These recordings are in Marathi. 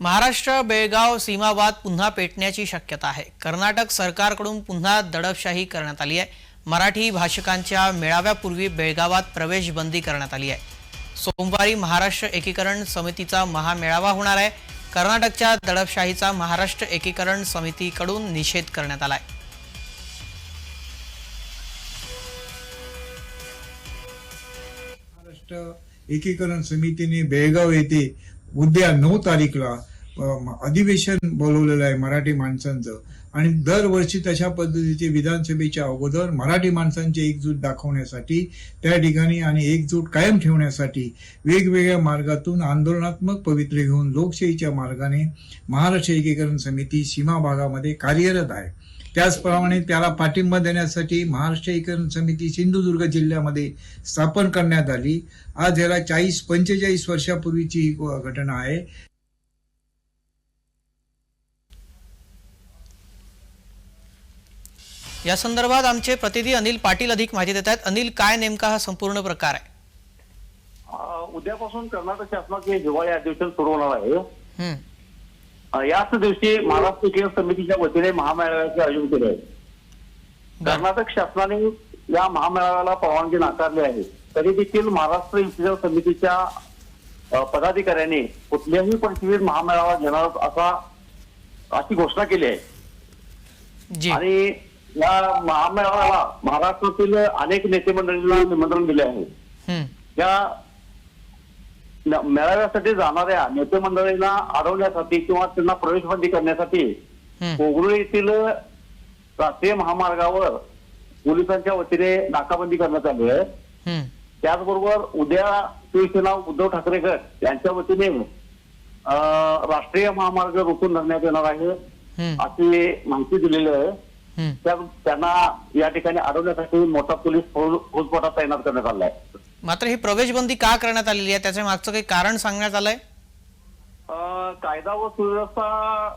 महाराष्ट्र बेळगाव सीमावाद पुन्हा पेटण्याची शक्यता आहे. कर्नाटक सरकारकडून पुन्हा दडपशाही करण्यात आली आहे. मराठी भाषिकांच्या मेळाव्यापूर्वी बेळगावात प्रवेश बंदी करण्यात आली आहे. सोमवारी महाराष्ट्र एकीकरण समितीचा महामेळावा होणार आहे. कर्नाटकच्या दडपशाहीचा महाराष्ट्र एकीकरण समितीकडून निषेध करण्यात आलाय. महाराष्ट्र एकीकरण समितीने बेळगाव येथे उद्या नऊ तारीखला अधिवेशन बोलवलेलं आहे मराठी माणसांचं. आणि दरवर्षी तशा पद्धतीचे विधानसभेच्या अगोदर मराठी माणसांची एकजूट दाखवण्यासाठी त्या ठिकाणी आणि एकजूट कायम ठेवण्यासाठी वेगवेगळ्या मार्गातून आंदोलनात्मक पवित्रे घेऊन लोकशाहीच्या मार्गाने महाराष्ट्र एकीकरण समिती सीमा भागामध्ये कार्यरत आहे. त्याचप्रमाणे त्याला पाठिंबा देण्यासाठी महाराष्ट्र एकीकरण समिती सिंधुदुर्ग जिल्ह्यामध्ये स्थापन करण्यात आली. आज याला चाळीस पंचेचाळीस वर्षापूर्वीची ही घटना आहे. या संदर्भात आमचे प्रतिनिधी अनिल पाटील अधिक माहिती देत आहेत. अनिल काय नेमका हा संपूर्ण प्रकार आहे? उद्यापासून कर्नाटक शासनाचे हिवाळी अधिवेशन सुरू होणार आहे. याच दिवशी महाराष्ट्र एकीकरण समितीच्या वतीने महामेळाव्याचे आयोजन केले आहे. कर्नाटक शासनाने या महामेळाव्याला परवानगी नाकारली आहे. तरी देखील महाराष्ट्र एकीकरण समितीच्या पदाधिकाऱ्यांनी कुठल्याही परिस्थितीत महामेळावा घेणार असा अशी घोषणा केली आहे. आणि या महामेळाव्याला महाराष्ट्रातील अनेक नेते मंडळींना निमंत्रण दिले आहे. या मेळाव्यासाठी जाणाऱ्या नेते मंडळींना अडवण्यासाठी किंवा त्यांना प्रवेशबंदी करण्यासाठी हम्म, कोगळू येथील राष्ट्रीय महामार्गावर पोलिसांच्या वतीने नाकाबंदी करण्यात आली आहे. त्याचबरोबर उद्या शिवसेना उद्धव ठाकरे गट यांच्या वतीने राष्ट्रीय महामार्ग रोखून धरण्यात येणार आहे अशी माहिती दिलेली आहे. त्यांना या ठिकाणी अडवण्यासाठी मोठा पोलीस फौज फौजफाटा तैनात करण्यात आला आहे. मात्र ही प्रवेशबंदी का करण्यात आलेली आहे? त्याच्या मागचं काही कारण सांगण्यात आलंय? अ, कायदा व सुव्यवस्था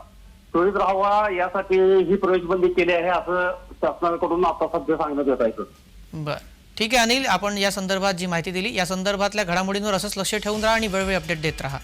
सुरळीत राहावा यासाठी ही प्रवेशबंदी केली आहे असं शासनाकडून आता सध्या सांगण्यात येत आहे. बर. ठीक आहे अनिल आपण या संदर्भात जी माहिती दिली या संदर्भातल्या घडामोडींवर असंच लक्ष ठेवून राहा आणि वेळोवेळी अपडेट देत राहा.